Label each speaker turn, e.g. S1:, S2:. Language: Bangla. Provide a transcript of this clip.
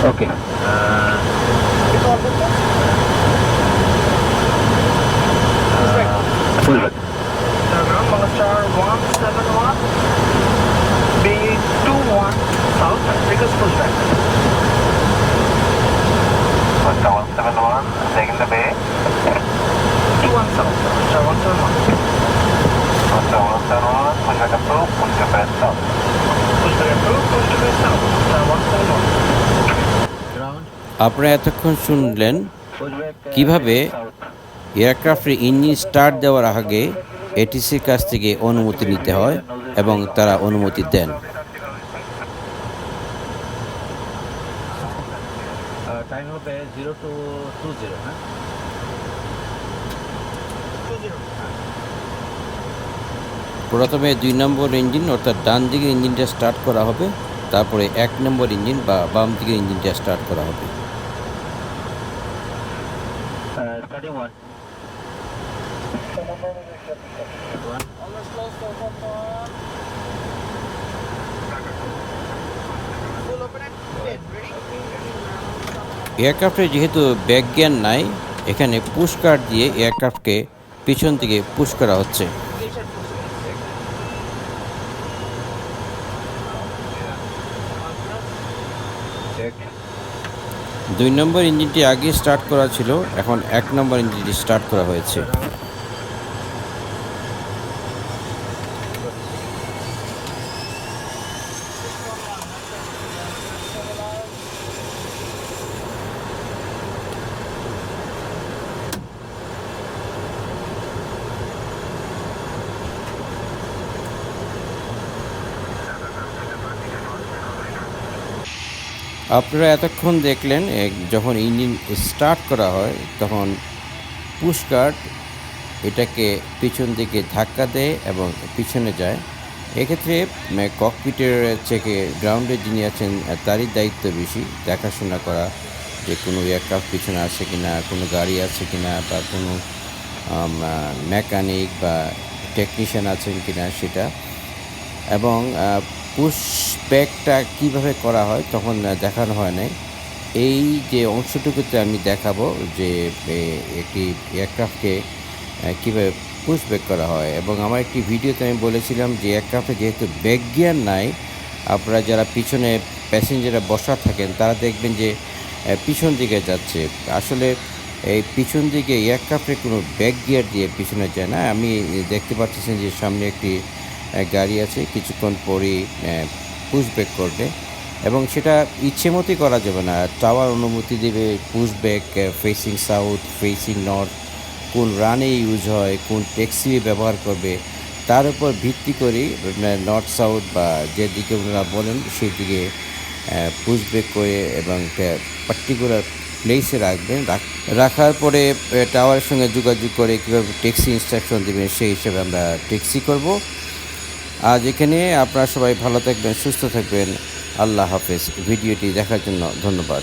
S1: Oke. Okay. Uh,
S2: Fullback. Turnaround Malasar 171 B21 South
S3: Africa's taking the
S2: South,
S3: approved, pushback south.
S2: Pushback approved, south,
S4: আপনারা এতক্ষণ শুনলেন কীভাবে এয়ারক্রাফটের ইঞ্জিন স্টার্ট দেওয়ার আগে এটিসির কাছ থেকে অনুমতি নিতে হয় এবং তারা অনুমতি দেন।
S1: টাইম হবে জিরো টু টু জিরো হ্যাঁ?
S4: প্রথমে দুই নম্বর ইঞ্জিন অর্থাৎ ডান দিকের ইঞ্জিনটা স্টার্ট করা হবে তারপরে এক নম্বর ইঞ্জিন বা বাম দিকের ইঞ্জিনটা স্টার্ট করা হবে।
S1: Starting one
S2: Full open and 10,
S4: যেহেতু ব্যাক জ্ঞান নাই এখানে পুশ কার্ড দিয়ে এয়ারক্রাফ্টকে পিছন থেকে পুশ করা হচ্ছে। দুই নম্বর ইঞ্জিনটি আগে স্টার্ট করা ছিল এখন এক নম্বর ইঞ্জিনটি স্টার্ট করা হয়েছে। আপনারা এতক্ষণ দেখলেন যখন ইঞ্জিন স্টার্ট করা হয়, তখন পুশ কার্ট এটাকে পিছন দিকে ধাক্কা দেয় এবং পিছনে যায়। এক্ষেত্রে ককপিটের থেকে গ্রাউন্ডে যিনি আছেন, তারই দায়িত্ব বেশি, দেখাশোনা করা যে কোনো এয়ারক্রাফট পিছনে আছে কি না কোনো গাড়ি আছে কি না বা কোনো মেকানিক বা টেকনিশিয়ান আছেন কি না সেটা। এবং পুশ ব্যাকটা কীভাবে করা হয় তখন দেখানো হয় নাই। এই যে অংশটুকুতে আমি দেখাবো যে একটি এয়ারক্রাফটকে কীভাবে পুশ ব্যাক করা হয়। এবং আমার একটি ভিডিওতে আমি বলেছিলাম যে, এয়ারক্রাফটে যেহেতু ব্যাক গিয়ার নাই, আপনারা যারা পিছনে প্যাসেঞ্জাররা বসা থাকেন, তারা দেখবেন যে পিছন দিকে যাচ্ছে। আসলে এই পিছন দিকে এয়ারক্রাফটে কোনো ব্যাক গিয়ার দিয়ে পিছনে যায় না। আমি দেখতে পাচ্ছেন যে সামনে একটি গাড়ি আছে। কিছুক্ষণ পরেই পুশ ব্যাক করবে এবং সেটা ইচ্ছে মতোই করা যাবে না। টাওয়ার অনুমতি দেবে pushback facing south facing north কোন রানে ইউজ হয়, কোন ট্যাক্সি ব্যবহার করবে, তার উপর ভিত্তি করেই নর্থ সাউথ বা যেদিকে ওনারা বলেন সেই দিকে পুশ ব্যাক করে এবং পার্টিকুলার প্লেসে রাখবেন। রাখার পরে টাওয়ারের সঙ্গে যোগাযোগ করে কীভাবে ট্যাক্সি ইনস্ট্রাকশন দেবেন সেই হিসেবে আমরা ট্যাক্সি করব। আজ এখানে আপনারা সবাই ভালো থাকবেন সুস্থ থাকবেন। আল্লাহ হাফেজ। ভিডিওটি দেখার জন্য ধন্যবাদ।